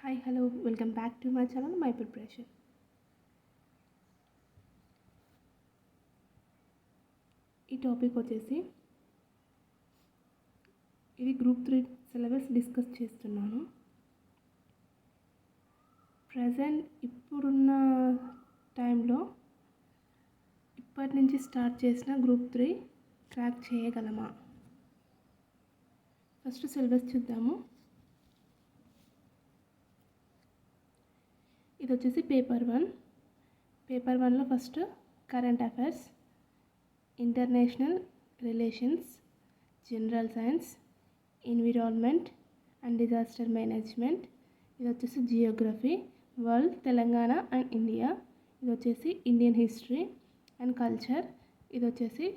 Hi hello welcome back to my channel my preparation ఈ topic వచ్చేసి ఇది group three syllabus discuss చేస్తున్నాను. Present ఇప్పుడున్న టైంలో ఇప్పటి నుంచి స్టార్ట్ చేసిన గ్రూప్ త్రీ ట్రాక్ చేయగలమా? ఫస్ట్ సిలబస్ చూద్దాము. ఇది వచ్చేసి పేపర్ వన్. పేపర్ వన్లో first current affairs international relations general science environment and disaster management. ఇది వచ్చేసి geography world Telangana and India. ఇది వచ్చేసి ఇండియన్ హిస్టరీ అండ్ కల్చర్. ఇది వచ్చేసి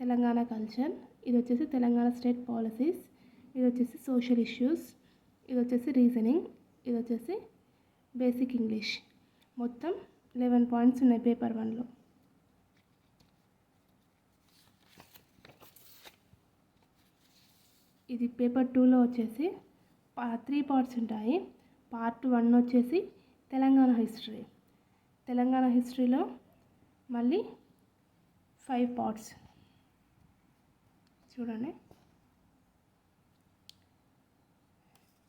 తెలంగాణ కల్చర్. ఇది వచ్చేసి తెలంగాణ స్టేట్ పాలసీస్. ఇది వచ్చేసి సోషల్ ఇష్యూస్. ఇది వచ్చేసి రీజనింగ్. ఇది వచ్చేసి బేసిక్ ఇంగ్లీష్. మొత్తం లెవెన్ పాయింట్స్ ఉన్నాయి పేపర్ వన్లో. ఇది పేపర్ టూలో వచ్చేసి త్రీ పార్ట్స్ ఉంటాయి. పార్ట్ వన్ వచ్చేసి తెలంగాణ హిస్టరీ. తెలంగాణ హిస్టరీలో మళ్ళీ ఫైవ్ పార్ట్స్. చూడండి.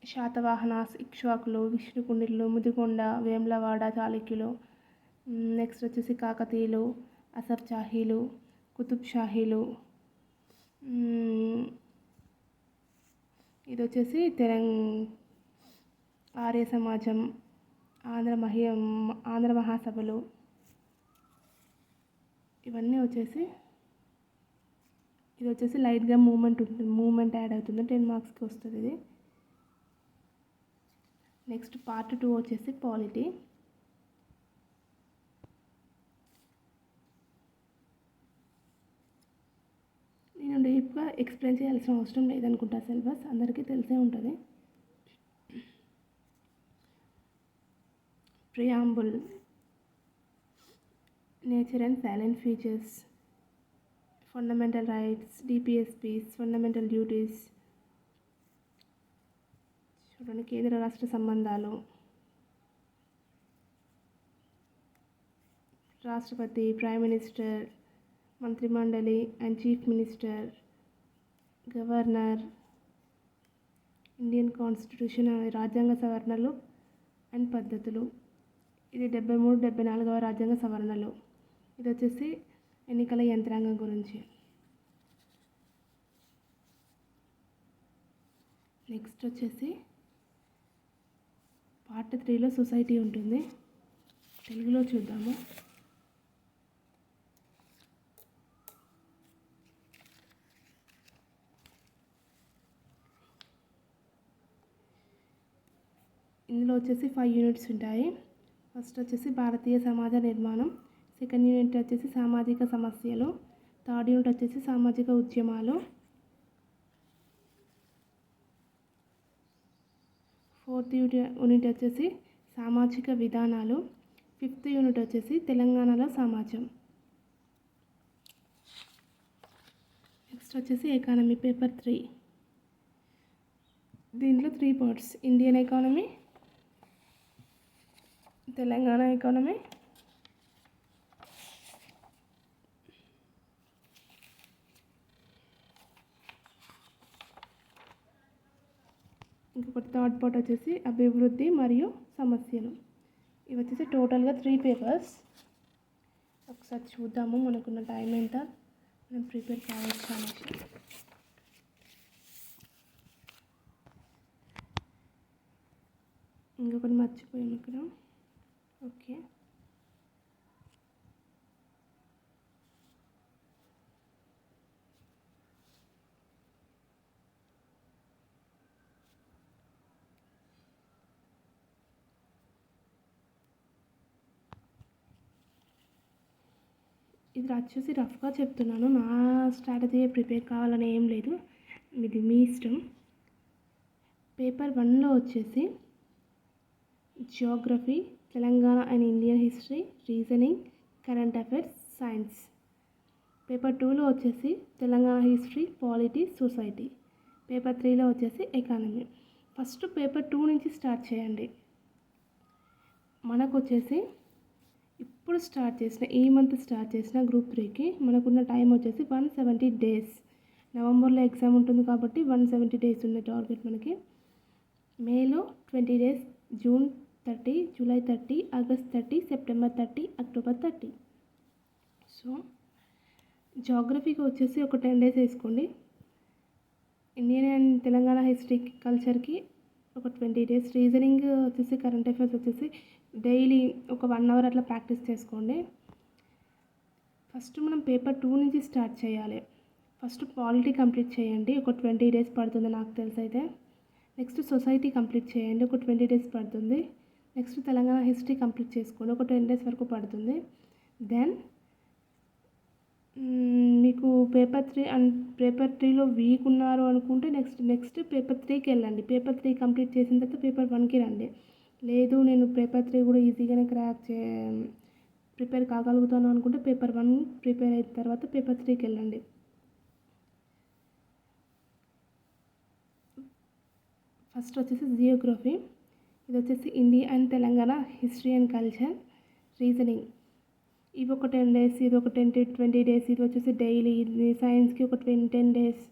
శాతవాహనాస్ ఇక్ష్వాకులు విష్ణుకుండిలు ముదిగొండ వేములవాడ చాళుక్యులు. నెక్స్ట్ వచ్చేసి కాకతీయులు అసఫ్ షాహీలు కుతుబ్ షాహీలు. ఇది వచ్చేసి తెలంగ ఆర్య సమాజం ఆంధ్ర మహి ఆంధ్ర మహాసభలు. ఇవన్నీ వచ్చేసి ఇది వచ్చేసి లైట్గా మూమెంట్ ఉంటుంది మూమెంట్ యాడ్ అవుతుంది టెన్ మార్క్స్కి వస్తుంది ఇది. నెక్స్ట్ పార్ట్ టూ వచ్చేసి పాలిటీ. నేను డీప్గా ఎక్స్ప్లెయిన్ చేయాల్సిన అవసరం లేదనుకుంటా సిలబస్ అందరికీ తెలిసే ఉంటుంది. Preamble nature and salient features fundamental rights DPSPs fundamental duties చూడండి కేంద్ర రాష్ట్ర సంబంధాలు. రాష్ట్రపతి ప్రైమ్ మినిస్టర్ మంత్రిమండలి and chief minister governor Indian constitution రాజ్యాంగ సవరణలు అండ్ పద్ధతులు. ఇది డెబ్బై మూడు డెబ్బై నాలుగవ రాజ్యాంగ సవరణలు. ఇది వచ్చేసి ఎన్నికల యంత్రాంగం గురించి. నెక్స్ట్ వచ్చేసి పార్ట్ త్రీలో సొసైటీ ఉంటుంది. తెలుగులో చూద్దాము. ఇందులో వచ్చేసి ఫైవ్ యూనిట్స్ ఉంటాయి. ఫస్ట్ వచ్చేసి భారతీయ సమాజ నిర్మాణం. సెకండ్ యూనిట్ వచ్చేసి సామాజిక సమస్యలు. థర్డ్ యూనిట్ వచ్చేసి సామాజిక ఉద్యమాలు. ఫోర్త్ యూనిట్ వచ్చేసి సామాజిక విధానాలు. ఫిఫ్త్ యూనిట్ వచ్చేసి తెలంగాణలో సమాజం. నెక్స్ట్ వచ్చేసి ఎకానమీ పేపర్ త్రీ. దీంట్లో three parts. Indian economy Telangana economy ఇంకొకటి థర్డ్ పార్ట్ వచ్చేసి అభివృద్ధి మరియు సమస్యలు. ఇవి వచ్చేసి టోటల్గా త్రీ పేపర్స్ ఒకసారి చూద్దాము మనకున్న టైం ఎంత. మనం ప్రిపేర్ కావచ్చు అనేసి ఇంకొకటి మర్చిపోయాము ఇక్కడ. ఓకే ఇది వచ్చేసి రఫ్గా చెప్తున్నాను. నా స్ట్రాటజీ ప్రిపేర్ కావాలని ఏం లేదు. ఇది మీ ఇష్టం. పేపర్ వన్లో వచ్చేసి geography Telangana and Indian history reasoning current affairs science paper టూలో వచ్చేసి Telangana history polity society paper త్రీలో వచ్చేసి ఎకానమీ ఫస్ట్ పేపర్ టూ నుంచి స్టార్ట్ చేయండి. మనకు వచ్చేసి ఇప్పుడు స్టార్ట్ చేసిన ఈ మంత్ స్టార్ట్ చేసిన గ్రూప్ త్రీకి మనకున్న టైం వచ్చేసి వన్ సెవెంటీ డేస్. నవంబర్లో ఎగ్జామ్ ఉంటుంది కాబట్టి వన్ సెవెంటీ డేస్ ఉన్న టార్గెట్ మనకి. మేలో twenty days June thirty July thirty August thirty September thirty October thirty. So జాగ్రఫీకి వచ్చేసి ఒక టెన్ డేస్ వేసుకోండి. ఇండియన్ అండ్ తెలంగాణ హిస్టరీ కల్చర్కి ఒక ట్వంటీ డేస్ రీజనింగ్ వచ్చేసి కరెంట్ అఫైర్స్ వచ్చేసి డైలీ ఒక వన్ అవర్ అట్లా ప్రాక్టీస్ చేసుకోండి. ఫస్ట్ మనం పేపర్ టూ నుంచి స్టార్ట్ చేయాలి. ఫస్ట్ పాలిటీ కంప్లీట్ చేయండి. ఒక ట్వంటీ డేస్ పడుతుంది నాకు తెలిసి అయితే నెక్స్ట్ సొసైటీ కంప్లీట్ చేయండి. ఒక ట్వంటీ డేస్ పడుతుంది. నెక్స్ట్ తెలంగాణ హిస్టరీ కంప్లీట్ చేసుకోండి. ఒక టెన్ డేస్ వరకు పడుతుంది. దెన్ మీకు పేపర్ త్రీ అండ్ పేపర్ త్రీలో వీక్ ఉన్నారు అనుకుంటే నెక్స్ట్ నెక్స్ట్ పేపర్ త్రీకి వెళ్ళండి. పేపర్ త్రీ కంప్లీట్ చేసిన తర్వాత పేపర్ వన్కి రండి. లేదు నేను పేపర్ త్రీ కూడా ఈజీగానే క్రాక్ చే ప్రిపేర్ కాగలుగుతాను అనుకుంటే పేపర్ వన్ ప్రిపేర్ అయిన తర్వాత పేపర్ త్రీకి వెళ్ళండి. ఫస్ట్ వచ్చేసి జియోగ్రఫీ. ఇది వచ్చేసి India and Telangana history and culture reasoning. ఇవి ఒక టెన్ డేస్ ఇది ఒక టెన్ ట్వంటీ డేస్ ఇది వచ్చేసి డైలీ ఇది సైన్స్కి ఒక ట్వంటీ టెన్ డేస్.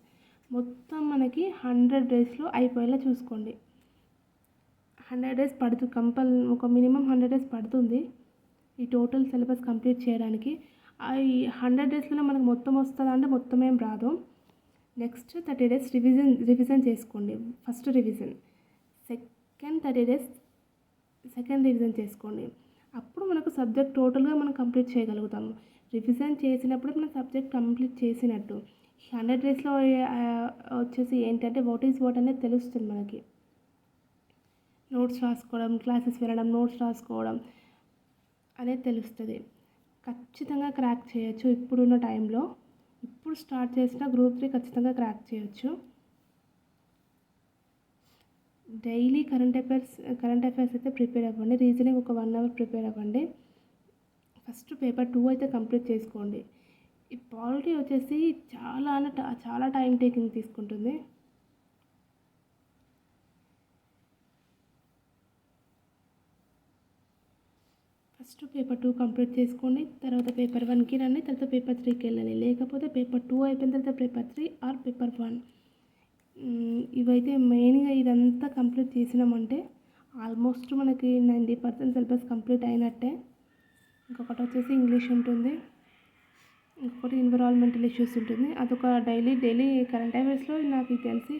మొత్తం మనకి హండ్రెడ్ డేస్లో అయిపోయేలా చూసుకోండి. హండ్రెడ్ డేస్ పడుతుంది కంపల్ ఒక మినిమం హండ్రెడ్ డేస్ పడుతుంది ఈ టోటల్ సిలబస్ కంప్లీట్ చేయడానికి. ఈ హండ్రెడ్ డేస్లో మనకు మొత్తం వస్తుందా అంటే మొత్తం ఏం రాదు. Next thirty days revision revision చేసుకోండి. First revision. Second thirty days second revision చేసుకోండి. అప్పుడు మనకు సబ్జెక్ట్ టోటల్గా మనం కంప్లీట్ చేయగలుగుతాము. రివిజన్ చేసినప్పుడు మనం సబ్జెక్ట్ కంప్లీట్ చేసినట్టు. హండ్రెడ్ డేస్లో వచ్చేసి ఏంటంటే వాట్ ఈజ్ వాట్ అనేది తెలుస్తుంది మనకి. నోట్స్ రాసుకోవడం క్లాసెస్ వినడం నోట్స్ రాసుకోవడం అనేది తెలుస్తుంది. ఖచ్చితంగా క్రాక్ చేయొచ్చు. ఇప్పుడున్న టైంలో ఇప్పుడు స్టార్ట్ చేసిన గ్రూప్ త్రీ ఖచ్చితంగా క్రాక్ చేయొచ్చు. Daily current affairs current affairs అయితే ప్రిపేర్ అవ్వండి. రీజనింగ్ ఒక వన్ అవర్ ప్రిపేర్ అవ్వండి. ఫస్ట్ పేపర్ టూ అయితే కంప్లీట్ చేసుకోండి. ఈ పాలిటీ వచ్చేసి చాలా అంటే చాలా టైం టేకింగ్ తీసుకుంటుంది. ఫస్ట్ పేపర్ టూ కంప్లీట్ చేసుకోండి. తర్వాత పేపర్ వన్కి రండి. తర్వాత పేపర్ త్రీకి వెళ్ళండి. లేకపోతే పేపర్ టూ అయిపోయిన తర్వాత paper three or paper one. ఇవైతే మెయిన్గా ఇదంతా కంప్లీట్ చేసినామంటే ఆల్మోస్ట్ మనకి నైంటీ పర్సెంట్ సిలబస్ కంప్లీట్ అయినట్టే. ఇంకొకటి వచ్చేసి ఇంగ్లీష్ ఉంటుంది. ఇంకొకటి ఎన్విరాన్మెంటల్ ఇష్యూస్ ఉంటుంది. అదొక డైలీ డైలీ కరెంట్ అఫైర్స్లో నాకు తెలిసి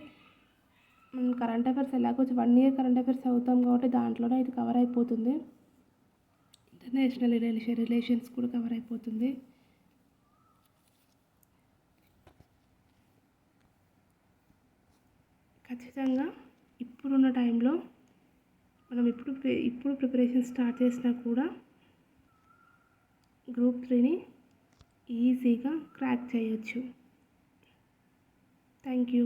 మనం కరెంట్ అఫైర్స్ ఎలాగో వన్ ఇయర్ కరెంట్ అఫైర్స్ అవుతాం కాబట్టి దాంట్లోనే ఇది కవర్ అయిపోతుంది. ఇంటర్నేషనల్ రిలేషన్ రిలేషన్స్ కూడా కవర్ అయిపోతుంది. ఖచ్చితంగా ఇప్పుడున్న టైంలో మనం ఇప్పుడు ఇప్పుడు ప్రిపరేషన్ స్టార్ట్ చేసినా కూడా గ్రూప్ త్రీని ఈజీగా క్రాక్ చేయొచ్చు. Thank you.